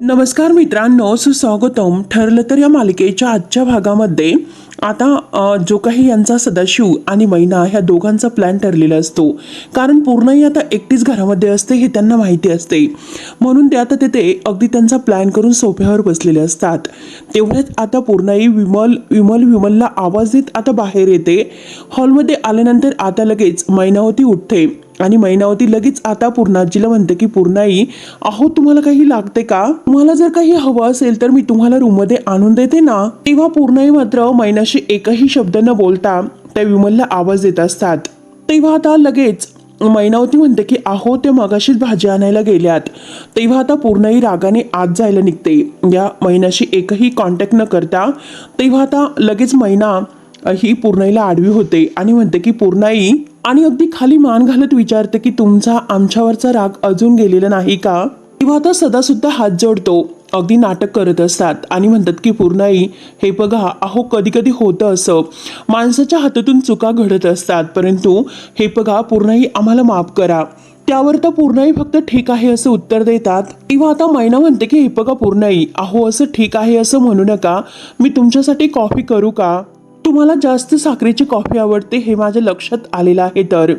नमस्कार मित्रांनो सुस्वागतम. ठरलं तर या मालिकेच्या आजच्या भागामध्ये आता जो काही यांचा सदाशिव आणि मैना ह्या दोघांचा प्लॅन ठरलेला असतो. कारण पूर्णही आता एकटीच घरामध्ये असते हे त्यांना माहिती असते. म्हणून ते आता तिथे अगदी त्यांचा प्लॅन करून सोफ्यावर बसलेले असतात. तेवढ्याच आता पूर्णाई विमल विमल विमलला आवाज देत आता बाहेर येते. हॉलमध्ये आल्यानंतर आता लगेच मैनावती उठते. आणि मैनावती लगेच आता पूर्णाजीला म्हणते की पूर्णाई अहो तुम्हाला काही लागते का? तुम्हाला जर काही हवं असेल तर मी तुम्हाला रूममध्ये आणून देते ना. तेव्हा पूर्णाई मात्र मैनाशी एकही शब्द न बोलता त्या विमलला आवाज देत असतात. तेव्हा आता लगेच मैनावती म्हणते की आहो ते मगाशीच भाजी आणायला गेल्यात. तेव्हा आता पूर्णही रागाने आत जायला निघते. या महिन्याशी एकही कॉन्टॅक्ट न करता तेव्हा आता लगेच मैना ही पूर्णाईला आडवी होते आणि म्हणते की पूर्णाई आणि अगदी खाली मान घालत विचारते की तुमचा आमच्यावरचा राग अजून गेलेला नाही का? तेव्हा आता सदा सुद्धा हात जोडतो. अगदी नाटक करत असतात आणि म्हणतात की पूर्णाई हे बघा अहो कधी कधी होतं असं. माणसाच्या हातातून चुका घडत असतात. परंतु हे बघा पूर्णाई आम्हाला माफ करा. त्यावर तर पूर्णाई फक्त ठीक आहे असं उत्तर देतात. तेव्हा आता मैना म्हणते की हे बघा पूर्णाई अहो असं ठीक आहे असं म्हणू नका. मी तुमच्यासाठी कॉफी करू का? तुम्हाला जास्त साखरेची कॉफी आवडते हे माझ्या लक्षात आलेलं आहे तर.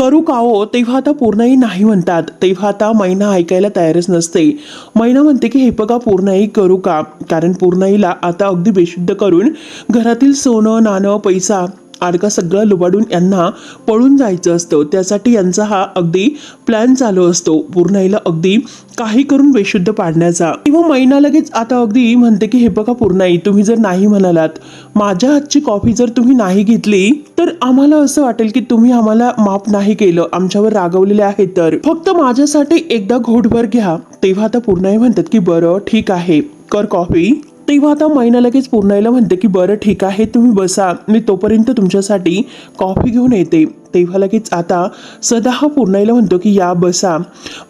करू का हो? तेव्हा आता पूर्णाई नाही म्हणतात. तेव्हा आता मैना ऐकायला तयारच नसते. मैना म्हणते की हे बघा पूर्णाई करू का? कारण पूर्णाईला आता अगदी बेशुद्ध करून घरातील सोनं नाणं पैसा आडका सगळं लुबाडून यांना पळून जायचं असतं. त्यासाठी यांचा हा अगदी प्लॅन चालू असतो. पूर्णाईला अगदी काही करून बेशुद्ध पाडण्याचा. किंवा मैना लगेच आता अगदी म्हणते की हे बघा पूर्णाई तुम्ही जर नाही म्हणालात माझ्या हातची कॉफी जर तुम्ही नाही घेतली तर आम्हाला असं वाटेल की तुम्ही आम्हाला माफ नाही केलं. आमच्यावर रागवलेले आहे तर. फक्त माझ्यासाठी एकदा घोटभर घ्या. तेव्हा आता पूर्णाई म्हणतात की बरं ठीक आहे. कर कॉफी. तेव्हा आता मैना लगेच पूर्णाईला म्हणते की बरं ठीक आहे तुम्ही बसा. मी तोपर्यंत तुमच्यासाठी कॉफी घेऊन येते. तेव्हा लगेच आता सदा हा पूर्णाईला म्हणतो की या बसा.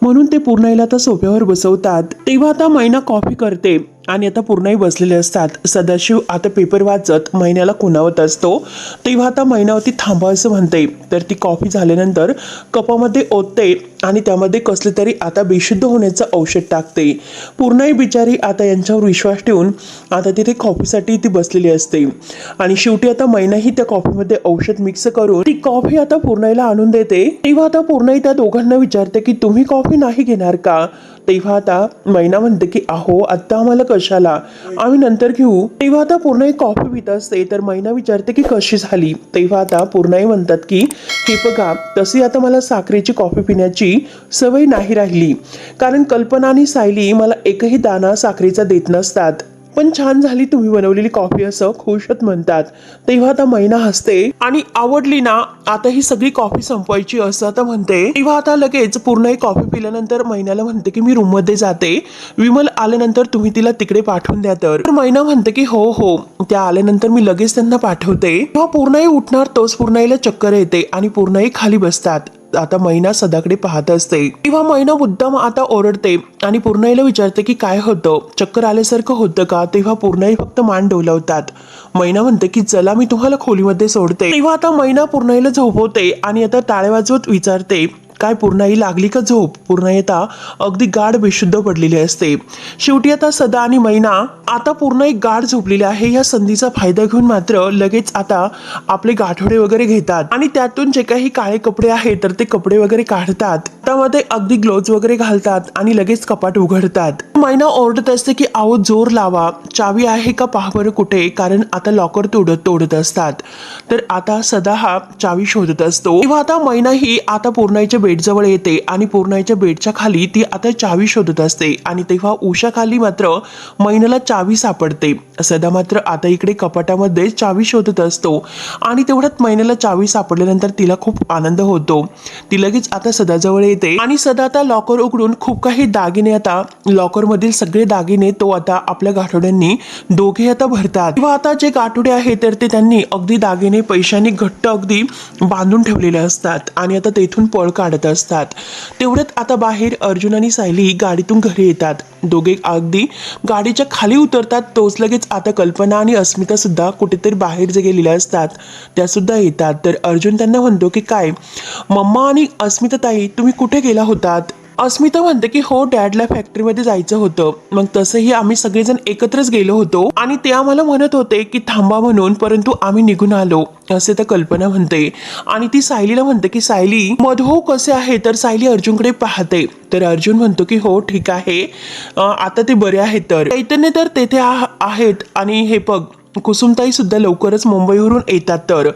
म्हणून ते पूर्णाईला आता सोफ्यावर बसवतात. तेव्हा आता मैना कॉफी करते. आणि आता पूर्णही बसलेले असतात. सदाशिव आता पेपर वाचत महिन्याला कुणावत असतो? तेव्हा आता महिनावती थांबा असं म्हणते. तर ती कॉफी झाल्यानंतर कपामध्ये ओतते आणि त्यामध्ये कसले तरी आता बेशुद्ध होण्याचं औषध टाकते. पूर्णही बिचारी आता यांच्यावर विश्वास ठेवून आता तिथे कॉफीसाठी ती बसलेली असते. आणि शेवटी आता मैनाही त्या कॉफीमध्ये औषध मिक्स करून ती कॉफी आता पूर्णाईला आणून देते. तेव्हा आता पूर्णाई त्या दोघांना विचारते की तुम्ही कॉफी नाही घेणार का? तेव्हा आता मैना म्हणते की अहो आत्ता आम्हाला कशाला आम्ही नंतर घेऊ. तेव्हा आता पूर्णाई कॉफी पित असते. तर मैना विचारते की कशी झाली? तेव्हा आता पूर्णाई म्हणतात की हे बघा तशी आता मला साखरेची कॉफी पिण्याची सवय नाही राहिली. कारण कल्पना आणि सायली मला एकही दाना साखरेचा देत नसतात. पण छान झाली तुम्ही बनवलेली कॉफी असं खुशत म्हणतात. तेव्हा आता मैना हसते आणि आवडली ना आता ही सगळी कॉफी संपवायची असं आता म्हणते. तेव्हा आता लगेच पूर्ण ही कॉफी पिल्यानंतर मैनाला म्हणते की मी रूममध्ये जाते. विमल आल्यानंतर तुम्ही तिला तिकडे पाठवून द्या तर. महिना मैना म्हणते की हो हो. त्या आल्यानंतर मी लगेच त्यांना पाठवते. तेव्हा पूर्णही उठणार तोच पूर्णाईला चक्कर येते आणि पूर्णाई खाली बसतात. आता मैना सदाकडे पाहत असते. तेव्हा मैना मुद्दाम आता ओरडते आणि पूर्णाईला विचारते की काय होतं? चक्कर आल्यासारखं होतं का? तेव्हा पूर्णाई फक्त मान डोलवतात. मैना म्हणते की चला मी तुम्हाला खोलीमध्ये सोडते. तेव्हा आता मैना पूर्णाईला झोपवते आणि आता टाळे वाजवत विचारते काय पूर्णाई लागली का झोप? पूर्ण येता अगदी गाढ बेशुद्ध पडलेली असते. शेवटी आता सदा आणि मैना आता पूर्ण एक गाढ झोपलेली आहे या संधीचा फायदा घेऊन मात्र लगेच आता आपले गाठोडे वगैरे घेतात. आणि त्यातून जे काही काळे कपडे आहेत तर ते कपडे वगैरे काढतात. त्यामध्ये अगदी ग्लोव्ज वगैरे घालतात आणि लगेच कपाट उघडतात. मैना ओरडत असते की आहो जोर लावा. चावी आहे का? पहा बरं कुठे? कारण आता लॉकर तोडत तोडत असतात. तर आता सदा हा चावी शोधत असतो. तेव्हा आता मैना ही आता पूर्णाईच्या बेडजवळ येते आणि पूर्णाच्या बेडच्या खाली ती आता चावी शोधत असते. आणि तेव्हा उषा खाली मात्र मैनाला चावी सापडते. सदा मात्र आता इकडे कपाटामध्ये चावी शोधत असतो. आणि तेवढ्यात मैनाला चावी सापडल्यानंतर तिला खूप आनंद होतो. ती लगेच आता सदाजवळ येते. आणि सदा आता लॉकर उघडून खूप काही दागिने आता लॉकरमधील सगळे दागिने तो आता आपल्या गाठोड्यांनी दोघे आता भरतात. किंवा आता जे गाठोडे आहेत तर ते त्यांनी अगदी दागिने पैशांनी घट्ट अगदी बांधून ठेवलेले असतात. आणि आता तेथून पळ काढत असतात. तेवढ्यात आता बाहेर अर्जुन आणि सायली गाडीतून घरी येतात. दोघे अगदी गाडीच्या खाली उतरतात तोच लगेच आता कल्पना आणि अस्मिता सुद्धा कुठेतरी बाहेर जे गेलेल्या असतात त्या सुद्धा येतात. तर अर्जुन त्यांना म्हणतो की काय? मम्मा आणि अस्मिता ताई तुम्ही कुठे गेला होतात? अस्मिता म्हणते की हो डॅडला फॅक्टरीमध्ये जायचं होतं. मग तसंही आम्ही सगळेजण एकत्रच गेलो होतो. आणि ते आम्हाला म्हणत होते की थांबा म्हणून परंतु आम्ही निघून आलो असे तर कल्पना म्हणते. आणि ती सायलीला म्हणते की सायली मधो कसे आहे? तर सायली अर्जुनकडे पाहते. तर अर्जुन म्हणतो की हो ठीक आहे. आता ते बरे आहेत तर. चैतन्य तर तेथे आहेत. आणि हे बघ कुसुमताई सुद्धा लवकरच मुंबईवरून येतात तर.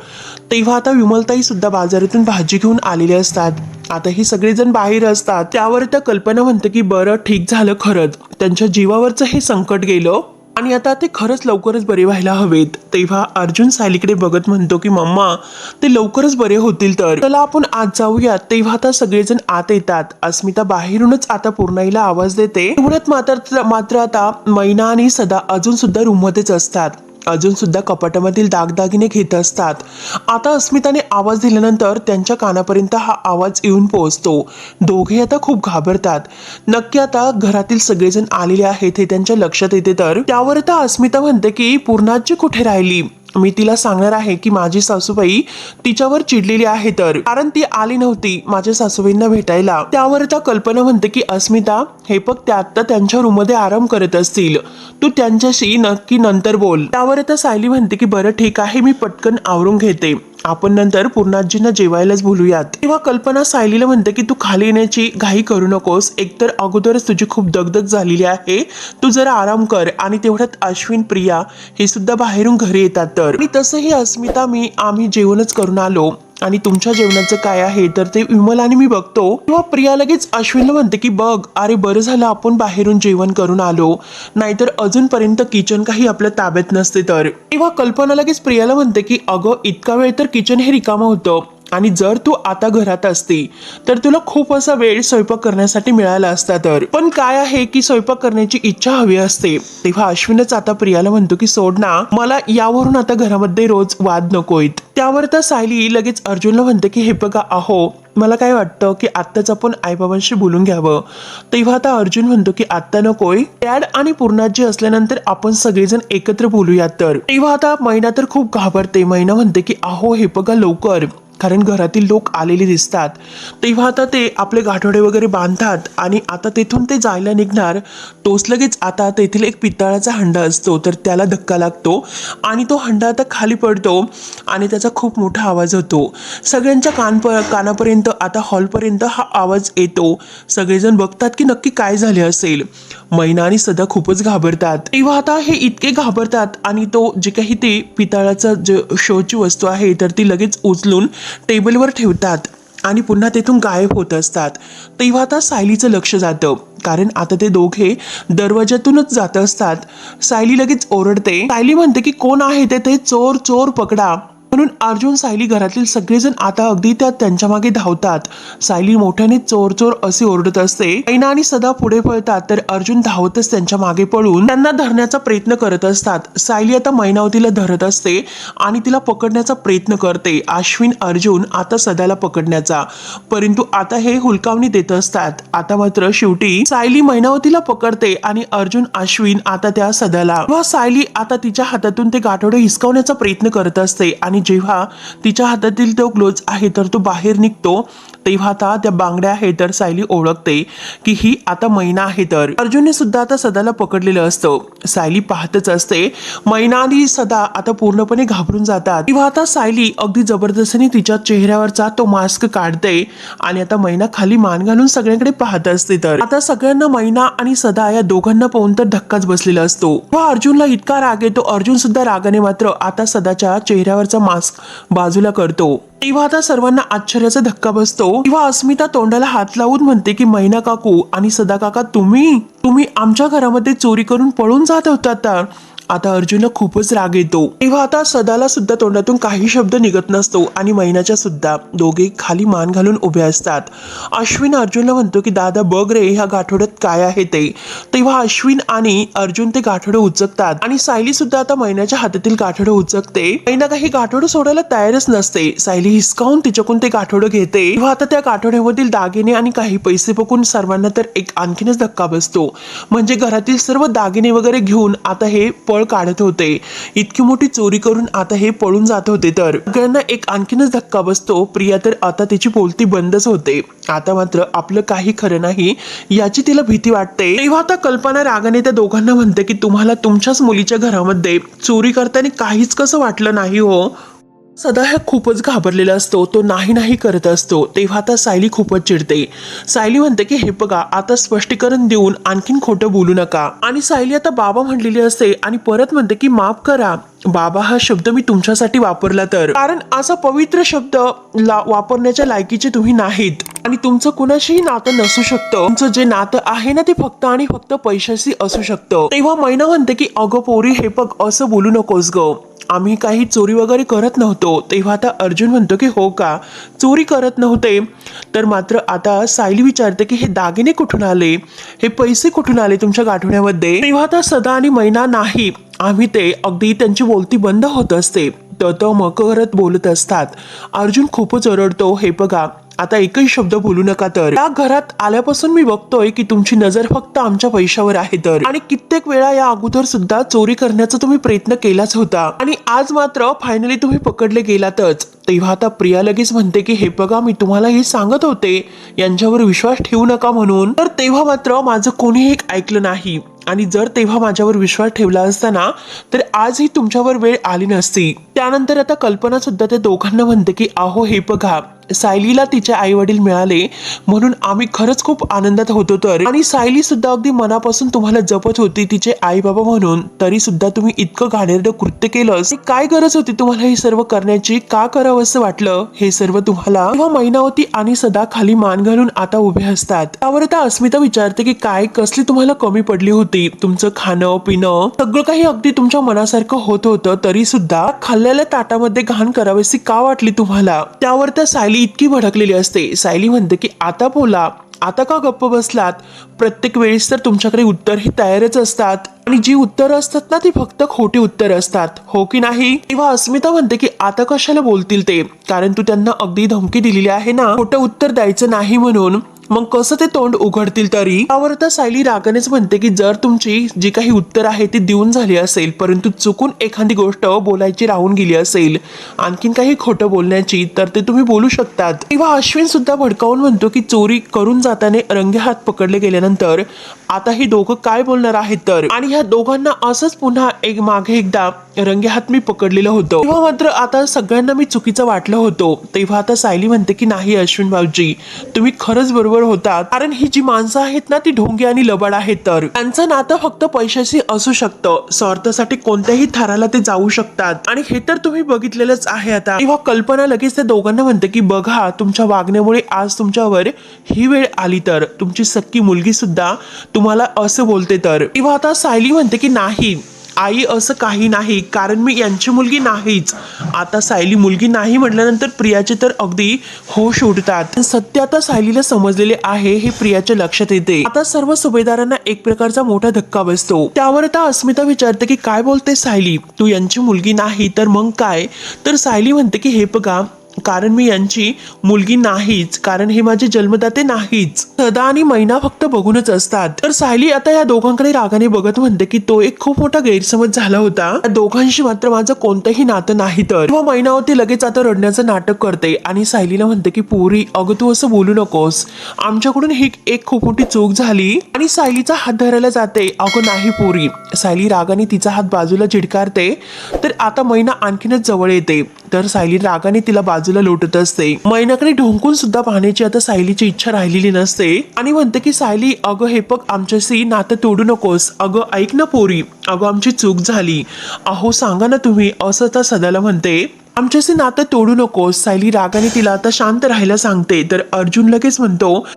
तेव्हा आता विमलताई सुद्धा बाजारातून भाजी घेऊन आलेले असतात. आता ही सगळेजण बाहेर असतात. त्यावर त्या कल्पना म्हणते की बरं ठीक झालं खरंच. त्यांच्या जीवावरचं हे संकट गेलं. आणि आता ते खरंच लवकरच बरे व्हायला हवेत. तेव्हा अर्जुन सायलीकडे बघत म्हणतो की मम्मा ते लवकरच बरे होतील तर. चला आपण आज जाऊयात तेव्हा आता सगळेजण आत येतात. अस्मिता बाहेरूनच आता पूर्णाईला आवाज देते. एवढ्यात मात्र मात्र आता मैना आणि सदा अजून सुद्धा रूममध्येच असतात. अजूनसुद्धा कपाटामधील दागदागिने घेत असतात. आता अस्मिताने आवाज दिल्यानंतर त्यांच्या कानापर्यंत हा आवाज येऊन पोहोचतो. दोघे आता खूप घाबरतात. नक्की आता घरातील सगळेजण आलेले आहेत हे त्यांच्या लक्षात येते तर त्यावर आता अस्मिता म्हणते की पूर्णाजी कुठे राहिली? मी तिला सांगणार आहे की माझी सासूबाई तिच्यावर चिडलेली आहे तर. कारण ती आली नव्हती माझ्या सासूबाईंना भेटायला. त्यावर आता कल्पना म्हणते की अस्मिता हे बघ त्या आत्ता त्यांच्या रूममध्ये आराम करत असतील. तू त्यांच्याशी नक्की नंतर बोल. त्यावर आता सायली म्हणते की बरं ठीक आहे मी पटकन आवरून घेते. आपण नंतर पूर्णाजींना जेवायलाच बोलूयात. तेव्हा कल्पना सायलीला म्हणते की तू खाली येण्याची घाई करू नकोस. एकतर अगोदरच तुझी खूप दगदग झालेली आहे. तू जरा आराम कर. आणि तेवढ्यात अश्विन प्रिया हे सुद्धा बाहेरून घरी येतात तर. आणि तसंही अस्मिता मी आम्ही जेवणच करून आलो. आणि तुमच्या जेवणाचं काय आहे तर ते विमल आणि मी बघतो. तेव्हा प्रिया लगेच अश्विनला म्हणते की बघ अरे बरं झालं आपण बाहेरून जेवण करून आलो. नाहीतर अजूनपर्यंत किचन काही आपल्या ताब्यात नसते तर. तेव्हा कल्पना लगेच प्रियाला म्हणते की अगं इतका वेळ तर किचन हे रिकामं होतं. आणि जर तू आता घरात असती तर तुला खूप असा वेळ स्वयंपाक करण्यासाठी मिळाला असता तर. पण काय आहे की स्वयंपाक करण्याची इच्छा हवी असते? तेव्हा अश्विनच आता प्रियाला म्हणतो की सोड ना मला यावरून आता घरामध्ये रोज वाद नकोयत त्यावर तर सायली लगेच अर्जुनला म्हणते की हे बघा अहो मला काय वाटतं की आत्ताच आपण आईबाबांशी बोलून घ्यावं. तेव्हा आता अर्जुन म्हणतो की आत्ता नकोय डॅड आणि पूर्णाजी असल्यानंतर आपण सगळेजण एकत्र बोलूयात तर. तेव्हा आता मैना तर खूप घाबरते. मैना म्हणते की अहो हे बघा लवकर. कारण घरातील लोक आलेले दिसतात. तेव्हा आता ते आपले गाठोडे वगैरे बांधतात आणि आता तेथून ते जायला निघणार. तोच लगेच आता तेथील एक पितळाचा हंडा असतो तर त्याला धक्का लागतो आणि तो हंडा आता खाली पडतो आणि त्याचा खूप मोठा आवाज होतो. सगळ्यांच्या कानप कानापर्यंत आता हॉलपर्यंत हा आवाज येतो. सगळेजण बघतात की नक्की काय झाले असेल. मैना आणि सदा खूपच घाबरतात. तेव्हा आता हे इतके घाबरतात आणि तो जे काही ते पितळाचं जे शोची वस्तू आहे तर ती लगेच उचलून टेबलवर ठेवतात आणि पुन्हा तेथून गायब होत असतात. तेव्हा आता सायलीचं लक्ष जातं. कारण आता ते दोघे दरवाज्यातूनच जात असतात. सायली लगेच ओरडते सायली म्हणते की कोण आहे ते? ते चोर चोर पकडा. म्हणून अर्जुन सायली घरातील सगळेजण आता अगदी त्या त्यांच्या मागे धावतात. सायली मोठ्याने चोर चोर असे ओरडत असते. ऐना आणि सदा पुढे पळतात तर अर्जुन धावतच त्यांच्या मागे पळून त्यांना धरण्याचा प्रयत्न करत असतात. सायली आता मैनावतीला धरत असते आणि तिला पकडण्याचा प्रयत्न करते. अश्विन अर्जुन आता सदाला पकडण्याचा. परंतु आता हे हुलकावणी देत असतात. आता मात्र शेवटी सायली मैनावतीला पकडते आणि अर्जुन अश्विन आता त्या सदाला. व सायली आता तिच्या हातातून ते गाठोडे हिसकावण्याचा प्रयत्न करत असते आणि जेव्हा तिच्या हातातील तो ग्लोव्ज आहे तर तो बाहेर निघतो. तेव्हा आता त्या बांगड्या आहे तर सायली ओळखते की ही आता मैना आहे तर. अर्जुनने सुद्धा आता सदाला पकडलेलं असतं. सायली पाहतच असते मैनाली सदा आता पूर्णपणे घाबरून जातात. तेव्हा आता सायली अगदी जबरदस्तीने तिच्या चेहऱ्यावरचा तो मास्क काढते आणि आता मैना खाली मान घालून सगळ्यांकडे पाहत असते तर. आता सगळ्यांना मैना आणि सदा या दोघांना पाहून तर धक्काच बसलेला असतो. व अर्जुनला इतका राग येतो अर्जुन सुद्धा रागाने मात्र आता सदाच्या चेहऱ्यावरचा मास्क बाजूला करतो. तेव्हा आता सर्वांना आश्चर्याचा धक्का बसतो. तेव्हा अस्मिता तोंडाला हात लावून म्हणते की मैना काकू आणि सदा काका तुम्ही तुम्ही आमच्या घरामध्ये चोरी करून पळून जात होता तर. आता अर्जुनला खूपच राग येतो. तेव्हा आता सदाला सुद्धा तोंडातून काही शब्द निघत नसतो आणि मैनाच्या सुद्धा दोघे खाली मान घालून उभे असतात. अश्विन अर्जुनला म्हणतो की दादा बघ रे ह्या गाठोड्यात काय आहे ते. तेव्हा अश्विन आणि अर्जुन ते गाठोडं उचकतात आणि सायली सुद्धा आता मैनाच्या हातातील गाठोडं उचकते. मैना काही गाठोडं सोडायला तयारच नसते. सायली हिसकावून तिच्याकडून ते गाठोडं घेते. तेव्हा आता त्या गाठोड्यामधील दागिने आणि काही पैसे बघून सर्वांना तर एक आणखीनच धक्का बसतो. म्हणजे घरातील सर्व दागिने वगैरे घेऊन आता हे पळ काढत होते. इतकी मोठी चोरी करून आता हे पळून जात होते तर. सगळ्यांना एक आणखीनच धक्का बसतो. प्रिया तर आता तिची बोलती बंदच होते. आता मात्र आपलं काही खरं नाही याची तिला भीती वाटते. तेव्हा आता कल्पना रागाने त्या दोघांना म्हणते की तुम्हाला तुमच्याच मुलीच्या घरामध्ये चोरी करताना काहीच कसं वाटलं नाही हो? सदा ह्या खूपच घाबरलेला असतो तो नाही नाही करत असतो. तेव्हा आता सायली खूपच चिडते. सायली म्हणते की हे बघा आता स्पष्टीकरण देऊन आणखीन खोटं बोलू नका. आणि सायली आता बाबा म्हणलेली असते आणि परत म्हणते की माफ करा. बाबा हा शब्द मी तुमच्यासाठी वापरला तर? कारण असा पवित्र शब्द ला वापरण्याच्या लायकीचे तुम्ही नाहीत. आणि तुमचं कुणाशीही नातं नसू शकतं. तुमचं जे नातं आहे ना ते फक्त आणि फक्त पैशाशी असू शकतं. तेव्हा मैना म्हणते की अगं पोरी हे बघ असं बोलू नकोस ग. आम्ही काही चोरी वगैरे करत नव्हतो. तेव्हा आता अर्जुन म्हणतो की हो का? चोरी करत नव्हते. तर मात्र आता सायली विचारते की हे दागिने कुठून आले? हे पैसे कुठून आले तुमच्या गाठवण्यामध्ये तेव्हा आता सदा आणि मैना नाही. आम्ही ते अगदी त्यांची बोलती बंद होत असते. तर तो मग करत बोलत असतात. अर्जुन खूपच ओरडतो हे बघा आता एकही शब्द बोलू नका तर. या घरात आल्यापासून मी बघतोय की तुमची नजर फक्त आमच्या पैशावर आहे तर. आणि कित्येक वेळा या अगोदर सुद्धा चोरी करण्याचा तुम्ही प्रयत्न केलाच होता. आणि आज मात्र फायनली तुम्ही पकडले गेलातच. तेव्हा आता प्रिया लगेच म्हणते की हे बघा मी तुम्हाला हे सांगत होते. यांच्यावर विश्वास ठेवू नका म्हणून. तर तेव्हा मात्र माझं कोणीही एक ऐकलं नाही. आणि जर तेव्हा माझ्यावर विश्वास ठेवला असता ना तर आजही तुमच्यावर वेळ आली नसती. त्यानंतर आता कल्पना सुद्धा त्या दोघांना म्हणते की अहो हे बघा सायलीला तिचे आई वडील मिळाले म्हणून आम्ही खरंच खूप आनंदात होतो तर. आणि सायली सुद्धा अगदी मनापासून तुम्हाला जपत होती तिचे आई बाबा म्हणून. तरी सुद्धा तुम्ही इतकं घाणेरडं कृत्य केलं काय गरज होती तुम्हाला हे सर्व करण्याची? का करावं? असं वाटलं. हे सर्व तुम्हाला तेव्हा मैनावती आणि सदा खाली मान घालून आता उभे असतात. त्यावर आता अस्मिता विचारते की काय कसली तुम्हाला कमी पडली होती? तुमचं खाणं पिणं सगळं काही अगदी तुमच्या मनासारखं होत होतं तरी सुद्धा खाल्लेल्या ताटामध्ये घाण करावीशी का वाटली तुम्हाला? त्यावर त्या सायली इतकी भडकलेली असते. सायली म्हणते की आता बोला. आता का गप्प बसलात? प्रत्येक वेळेस तर तुमच्याकडे उत्तर ही तयारच असतात. आणि जी उत्तरं असतात ना ती फक्त खोटी उत्तर असतात. हो की नाही? तेव्हा अस्मिता म्हणते की आता कशाला बोलतील ते? कारण तू त्यांना अगदी धमकी दिलेली आहे ना. खोटं उत्तर द्यायचं नाही म्हणून. मग कसं ते तोंड उघडतील तरी? त्यावर तर सायली रागानेच म्हणते की जर तुमची जी काही उत्तर आहे ती देऊन झाली असेल परंतु चुकून एखादी गोष्ट बोलायची राहून गेली असेल आणखीन काही खोटं बोलण्याची तर ते तुम्ही बोलू शकतात. किंवा अश्विन सुद्धा भडकावून म्हणतो की चोरी करून जाताना रंगे हात पकडले गेल्यानंतर आता ही दोघं काय बोलणार आहेत तर? आणि ह्या दोघांना असंच पुन्हा एक मागे एकदा रंगे हात मी पकडलेलं होतं. तेव्हा मात्र आता सगळ्यांना मी चुकीचं वाटलं होतं. तेव्हा आता सायली म्हणते की नाही अश्विन भाऊजी तुम्ही खरंच बरोबर होता. कारण ही जी माणसं आहेत ना ती ढोंगी आणि लबाड आहेत तर. त्यांचं नातं फक्त पैशाशी असू शकतं. स्वार्थासाठी कोणत्याही थराला ते जाऊ शकतात. आणि हे तर तुम्ही बघितलेलंच आहे आता. तेव्हा कल्पना लगेच त्या दोघांना म्हणते की बघा तुमच्या वागण्यामुळे आज तुमच्यावर ही वेळ आली तर. तुमची सक्की मुलगी सुद्धा तुम्हाला असं बोलते तर. तेव्हा आता सायली म्हणते की नाही आई असं काही नाही कारण मी यांची मुलगी नाहीच. आता सायली मुलगी नाही म्हटल्यानंतर प्रियाचे तर अगदी होश उडतात. सत्य आता सायलीला समजलेले आहे हे प्रियाच्या लक्षात येते. आता सर्व सुभेदारांना एक प्रकारचा मोठा धक्का बसतो. त्यावर आता अस्मिता विचारते की काय बोलते सायली? तू यांची मुलगी नाही तर मग काय? तर सायली म्हणते की हे बघा कारण मी यांची मुलगी नाहीच कारण हे माझे जन्मदाते नाहीच. सदा आणि मैना फक्त बघूनच असतात. तर सायली आता या दोघांकडे रागाने बघत म्हणते की तो एक खूप मोठा गैरसमज झाला होता. या दोघांशी मात्र माझं कोणतंही नातं नाही तर. तो महिना होती लगेच आता रडण्याचं नाटक करते आणि सायलीला म्हणते की पोरी अगं तू असं बोलू नकोस. आमच्याकडून ही एक खूप मोठी चूक झाली आणि सायलीचा हात धरायला जाते. अगं नाही पोरी. सायली रागाने तिचा हात बाजूला झिडकारते. तर आता मैना आणखीनच जवळ येते. तर सायली रागाने तिला बाजूला लोटत असते. मैनाकडे ढोंकून सुद्धा पाहण्याची आता सायलीची इच्छा राहिलेली नसते. आणि म्हणते की सायली अगं हे बघ आमच्याशी नातं तोडू नकोस. अगं ऐक ना पोरी. अगं आमची चूक झाली. अहो सांगा ना तुम्ही असं तर सदाला म्हणते. आमच्याशी नातं तोडू नकोस. सायली रागाने तिला आता शांत राहायला सांगते. तर अर्जुन लगेच म्हणतो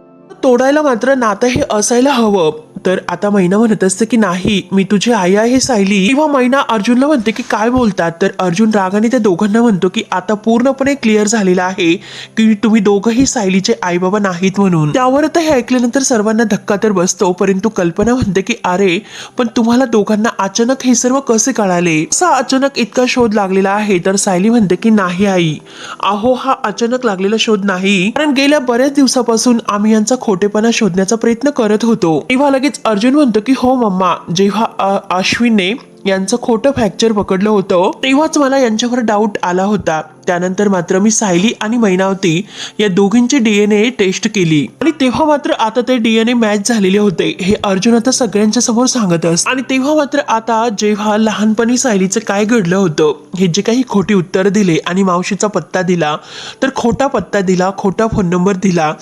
तोडायला मात्र नातं हे असायला हवं. तर आता मैना म्हणत असते की नाही मी तुझी आई आहे सायली. किंवा मैना अर्जुनला म्हणते की काय बोलतात? तर अर्जुन रागाने त्या दोघांना म्हणतो की आता पूर्णपणे क्लिअर झालेलं आहे की तुम्ही दोघंही सायलीचे आई बाबा नाहीत म्हणून. त्यावर आता हे ऐकल्यानंतर सर्वांना धक्का तर बसतो परंतु कल्पना म्हणते की अरे पण तुम्हाला दोघांना अचानक हे सर्व कसे कळाले? असा अचानक इतका शोध लागलेला आहे. तर सायली म्हणते की नाही आई. अहो हा अचानक लागलेला शोध नाही. कारण गेल्या बऱ्याच दिवसापासून आम्ही यांचा खोटेपणा शोधण्याचा प्रयत्न करत होतो. तेव्हा लगेच अर्जुन म्हणतो की हो मम्मा. जेव्हा अ, अश्विनने यांचं खोटं फ्रॅक्चर पकडलं होतं तेव्हाच मला यांच्यावर डाऊट आला होता. त्यानंतर मात्र मी सायली आणि मैनावती या दोघींची डीएनए टेस्ट केली. आणि तेव्हा मात्र आता ते डीएनए मॅच झालेले होते हे अर्जुन आता सगळ्यांच्या समोर सांगत असत आणि तेव्हा मात्र आता जेव्हा लहानपणी सायलीचं काय घडलं होतं हे जे काही खोटी उत्तर दिले आणि मावशीचा पत्ता दिला तर खोटा पत्ता दिला खोटा फोन नंबर दिला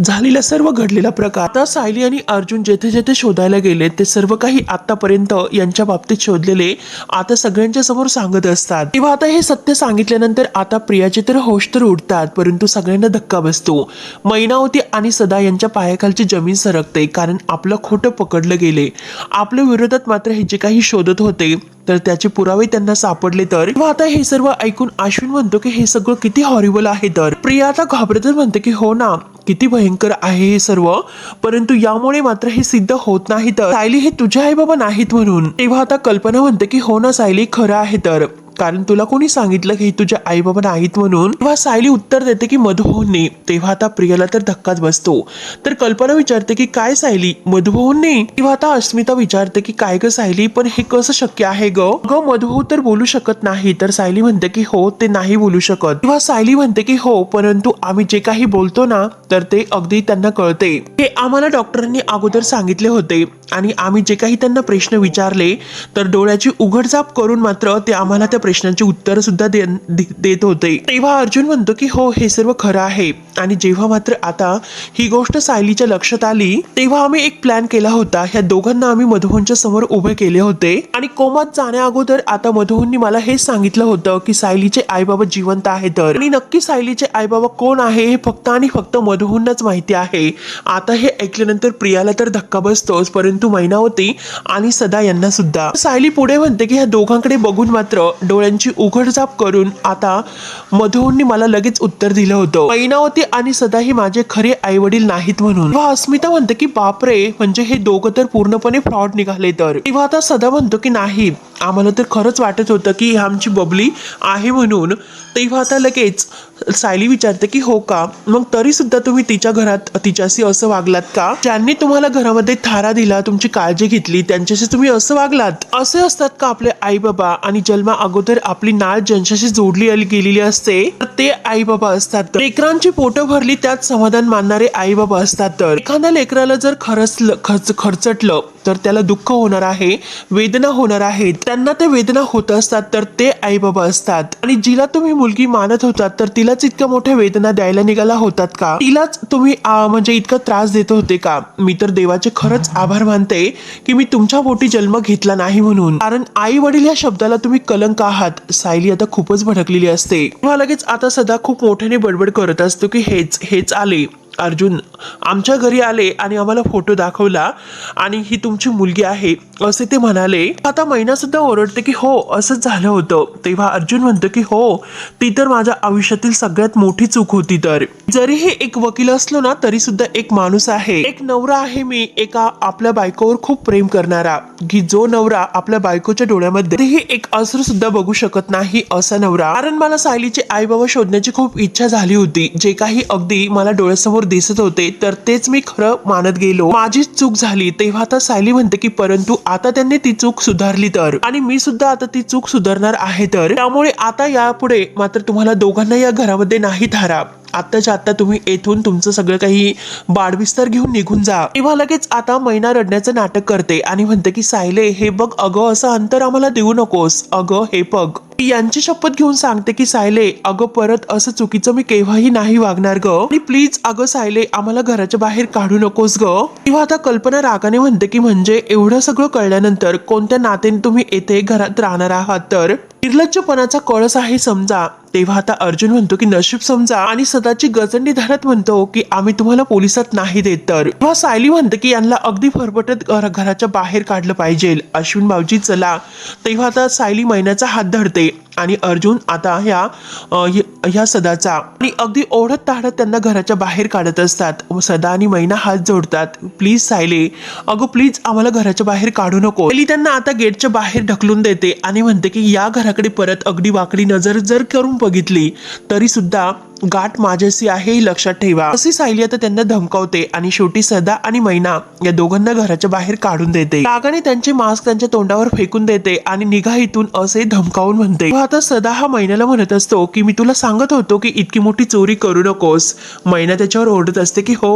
झालेला सर्व घडलेला प्रकार. आता सायली आणि अर्जुन जेथे जेथे शोधायला गेले ते सर्व काही आतापर्यंत यांच्या बाबतीत शोधले शोधलेले आता सगळ्यांच्या समोर सांगत असतात. तेव्हा आता हे सत्य सांगितल्यानंतर आता प्रियाचे तर होश तर उडतात परंतु सगळ्यांना धक्का बसतो. मैनावती आणि सदा यांच्या पायाखालची जमीन सरकते कारण आपलं खोटं पकडलं गेले. आपल्या विरोधात मात्र हे जे काही शोधत होते तर त्याचे पुरावे त्यांना सापडले तर. आता हे सर्व ऐकून अश्विन म्हणतो की हे सगळं किती हॉरिबल आहे तर. प्रिया आता घाबरतच म्हणते की हो ना किती भयंकर आहे हे सर्व? परंतु यामुळे मात्र हे सिद्ध होत नाही तर सायली हे तुझे आई बाबा नाहीत म्हणून. तेव्हा आता कल्पना म्हणते की हो ना सायली खरं आहे तर. कारण तुला कोणी सांगितलं की तुझ्या तुझे आई बाबा नाहीत म्हणून? तेव्हा सायली उत्तर देते की मधुभाऊंनी हो, तेव्हा आता प्रियाला तर धक्काच बसतो. तर कल्पना विचारते की काय सायली? मधुभाऊंनी हो, तेव्हा आता अस्मिता विचारते की काय ग सायली? पण हे कसं शक्य आहे ग? ग मधुभाऊ हो तर बोलू शकत नाही. तर सायली म्हणते की हो ते नाही बोलू शकत. तेव्हा सायली म्हणते की हो परंतु आम्ही जे काही बोलतो ना तर ते अगदी त्यांना कळते. हे आम्हाला डॉक्टरांनी अगोदर सांगितले होते आणि आम्ही जे काही त्यांना प्रश्न विचारले तर डोळ्याची उघडझाप करून मात्र ते आम्हाला त्या प्रश्नांची उत्तर सुद्धा दे- दे- देत होते. तेव्हा अर्जुन म्हणतो की हो हे सर्व खरं आहे. आणि जेव्हा मात्र आता ही गोष्ट सायलीच्या लक्षात आली तेव्हा आम्ही एक प्लॅन केला होता. ह्या दोघांना आम्ही मधुहनच्या समोर उभे केले होते. आणि कोमात जाण्या अगोदर आता मधुहननी मला हे सांगितलं होतं की सायलीचे आई बाबा जिवंत आहे तर. आणि नक्की सायलीचे आई बाबा कोण आहे हे फक्त आणि फक्त मधुहूनच माहिती आहे. आता हे ऐकल्यानंतर प्रियाला तर धक्का बसतोच परंतु मैनावती आणि सदा यांना सुद्धा. सायली पुढे म्हणते की ह्या दोघांकडे बघून मात्र डोळ्यांची उघडझाप करून आता मधुहूननी मला लगेच उत्तर दिलं होतं. मैनावती आणि सदाही माझे खरे आई वडील नाहीत म्हणून. अस्मिता म्हणते की बापरे म्हणजे हे दोघं तर पूर्णपणे फ्रॉड निघाले तर. तेव्हा आता सदा म्हणतो की नाही आम्हाला तर खरंच वाटत होतं की आमची बबली आहे म्हणून. तेव्हा आता लगेच सायली विचारते की हो का? मग तरीसुद्धा तुम्ही तिच्या घरात तिच्याशी असं वागलात का? ज्यांनी तुम्हाला घरामध्ये थारा दिला तुमची काळजी घेतली त्यांच्याशी तुम्ही असं वागलात? असे असतात का आपले आई बाबा आणि जन्मा अगोदर आपली नाळ ज्यांच्याशी जोडली आली- गेलेली असते तर ते आई बाबा असतात तर. लेकरांची पोटं भरली त्यात समाधान मानणारे आई बाबा असतात तर. एखाद्या लेकराला जर खरचलं खर्च खर्चटलं तर त्याला दुःख होणार आहे वेदना होणार आहेत त्यांना ते वेदना होत असतात तर ते आई बाबा असतात. आणि जिला तुम्ही मुलगी मानत होतात तर तिलाच इतक्या मोठ्या वेदना द्यायला निघाला होतात का? तिलाच तुम्ही म्हणजे इतका त्रास देत होते का? मी तर देवाचे खरंच आभार मानते की मी तुमच्या पोटी जन्म घेतला नाही म्हणून. कारण आई वडील या शब्दाला तुम्ही कलंक आहात. सायली आता खूपच भडकलेली असते. तेव्हा लगेच आता सदा खूप मोठ्याने बडबड करत असतो की हेच हेच आले. अर्जुन आमच्या घरी आले आणि आम्हाला फोटो दाखवला आणि ही तुमची मुलगी आहे असे ते म्हणाले. आता महिना सुद्धा ओरडते की हो असंच झालं होतं. तेव्हा अर्जुन म्हणतो की हो ती तर माझ्या आयुष्यातील सगळ्यात मोठी चूक होती तर. जरी हे एक वकील असलो ना तरी सुद्धा एक माणूस आहे. एक नवरा आहे मी एका आपल्या बायकोवर खूप प्रेम करणारा. की जो नवरा आपल्या बायकोच्या डोळ्यामध्ये ही एक असर सुद्धा बघू शकत नाही असा नवरा. कारण मला सायलीचे आई बाबा शोधण्याची खूप इच्छा झाली होती. जे काही अगदी मला डोळ्यासमोर दिसत होते तर तेच मी खरं मानत गेलो. माझीच चूक झाली. तेव्हा आता सायली म्हणते की परंतु आता त्यांनी ती चूक सुधारली तर. आणि मी सुद्धा आता ती चूक सुधारणार आहे तर. त्यामुळे आता यापुढे मात्र तुम्हाला दोघांना या घरामध्ये नाही धारा आत्ताच्या आता तुम्ही येथून तुमचं सगळं काही बाडबिस्तर घेऊन निघून जा. तेव्हा लगेच आता मैना रडण्याचं नाटक करते आणि म्हणते की सायले हे बघ अगं असं अंतर आम्हाला देऊ नकोस. अगं हे बघ. यांची शपथ घेऊन सांगते की सायले अगं परत असं चुकीचं मी केव्हाही नाही वागणार ग. आणि प्लीज अगं सायले आम्हाला घराच्या बाहेर काढू नकोस ग. किंवा आता कल्पना रागाने म्हणते की म्हणजे एवढं सगळं कळल्यानंतर कोणत्या नात्याने तुम्ही येथे घरात राहणार आहात तर? निर्लज्जपणाचा कळस आहे समजा. तेव्हा आता अर्जुन म्हणतो की नशीब समजा. आणि सदाची गजंडी धरत म्हणतो की आम्ही तुम्हाला पोलिसात नाही देत. तर तेव्हा सायली म्हणते की यांना अगदी फरफटत घर- घराच्या बाहेर काढलं पाहिजे. अश्विन भाऊजी चला. तेव्हा आता सायली महिन्याचा हात धरते आणि अर्जुन आता ह्या ह्या सदाचा आणि अगदी ओढत ताढत त्यांना घराच्या बाहेर काढत असतात. व सदा आणि मैना हात जोडतात. प्लीज सायले अगं प्लीज आम्हाला घराच्या बाहेर काढू नको. पहिली त्यांना आता गेटच्या बाहेर ढकलून देते आणि म्हणते की या घराकडे परत अगदी वाकडी नजर जर करून बघितली तरी सुद्धा गाठ माझ्याशी आहे हे लक्षात ठेवा. अशी सायली आता त्यांना धमकावते आणि शेवटी सदा आणि मैना या दोघांना घराच्या बाहेर काढून देते. रागाने त्यांचे मास्क त्यांच्या तोंडावर फेकून देते आणि निघा इथून असे धमकावून म्हणते. आता सदा हा मैनाला म्हणत असतो की मी तुला सांगत होतो की इतकी मोठी चोरी करू नकोस. मैना त्याच्यावर ओरडत असते की हो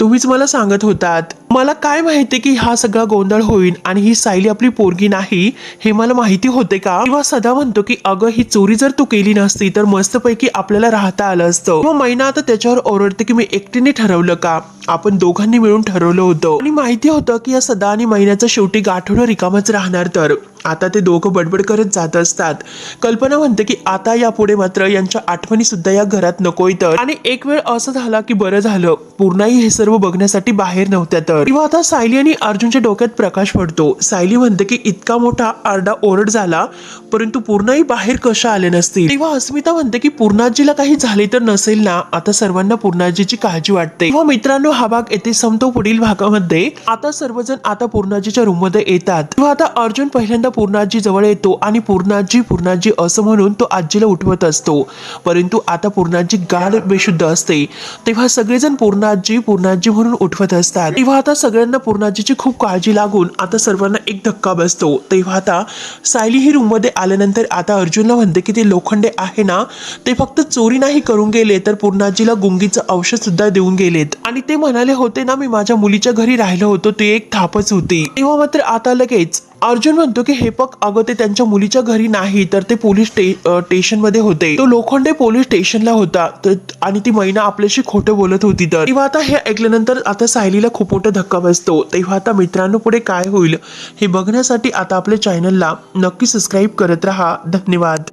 तुम्हीच मला सांगत होतात. मला काय माहिती की हा सगळा गोंधळ होईल आणि ही सायली आपली पोरगी नाही हे मला माहिती होते का? किंवा सदा म्हणतो की अगं ही चोरी जर तू केली नसती तर मस्तपैकी आपल्याला राहता आलं असतो. किंवा मैना आता त्याच्यावर ओरडते की मी एकटीने ठरवलं का? आपण दोघांनी मिळून ठरवलं होतं. आणि माहिती होतं की या सदा आणि महिन्याचा शेवटी गाठवणं रिकामच राहणार तर. आता ते दोघं बडबड करत जात असतात. कल्पना म्हणते की आता यापुढे मात्र यांच्या आठवणी सुद्धा या घरात नकोय तर. आणि एक वेळ असं झाला की बरं झालं. पूर्णाही हे सर्व बघण्यासाठी बाहेर नव्हत्या तर. किंवा आता सायली आणि अर्जुनच्या डोक्यात प्रकाश पडतो. सायली म्हणते की इतका मोठा आरडा ओरड झाला परंतु पूर्णाही बाहेर कशा आले नसतील? तेव्हा अस्मिता म्हणते की पूर्णाजीला काही झाले तर नसेल ना आता सर्वांना पूर्णाजीची काळजी वाटते. व मित्रांनो हा भाग येथे संपतो पुढील भागामध्ये. आता सर्वजण आता पूर्णाजीच्या रूममध्ये येतात. व आता अर्जुन पहिल्यांदा पूर्णाजी जवळ येतो आणि पूर्णाजी पूर्णाजी असं म्हणून तो आजीला उठवत असतो. परंतु आता पूर्णाजी गाढ बेशुद्ध असते. तेव्हा सगळेजण पूर्णाजी पूर्णाजी म्हणून उठवत असतात. तेव्हा आता सगळ्यांना पूर्णाजीची खूप काळजी लागून आता सर्वांना एक धक्का बसतो. तेव्हा आता सायली ही रूममध्ये आल्यानंतर आता अर्जुनला म्हणते की ते लोखंडे आहे ना ते फक्त चोरी नाही करून गेले तर पूर्णाजीला गुंगीचं औषध सुद्धा देऊन गेलेत. आणि ते म्हणाले होते ना मी माझ्या मुलीच्या घरी राहिलो होतो ती एक थापच होती. तेव्हा मात्र आता लगेच अर्जुन म्हणतो की हे पक अगं ते त्यांच्या मुलीच्या घरी नाही तर ते पोलीस स्टेशनमध्ये होते. तो लोखंडे पोलीस स्टेशनला होता आणि ती मैना आपल्याशी खोटं बोलत होती तर. तेव्हा आता हे ऐकल्यानंतर आता सायलीला खूप मोठा धक्का बसतो. तेव्हा आता मित्रांनो पुढे काय होईल हे बघण्यासाठी आता आपल्या चॅनलला नक्की सबस्क्राईब करत राहा. धन्यवाद.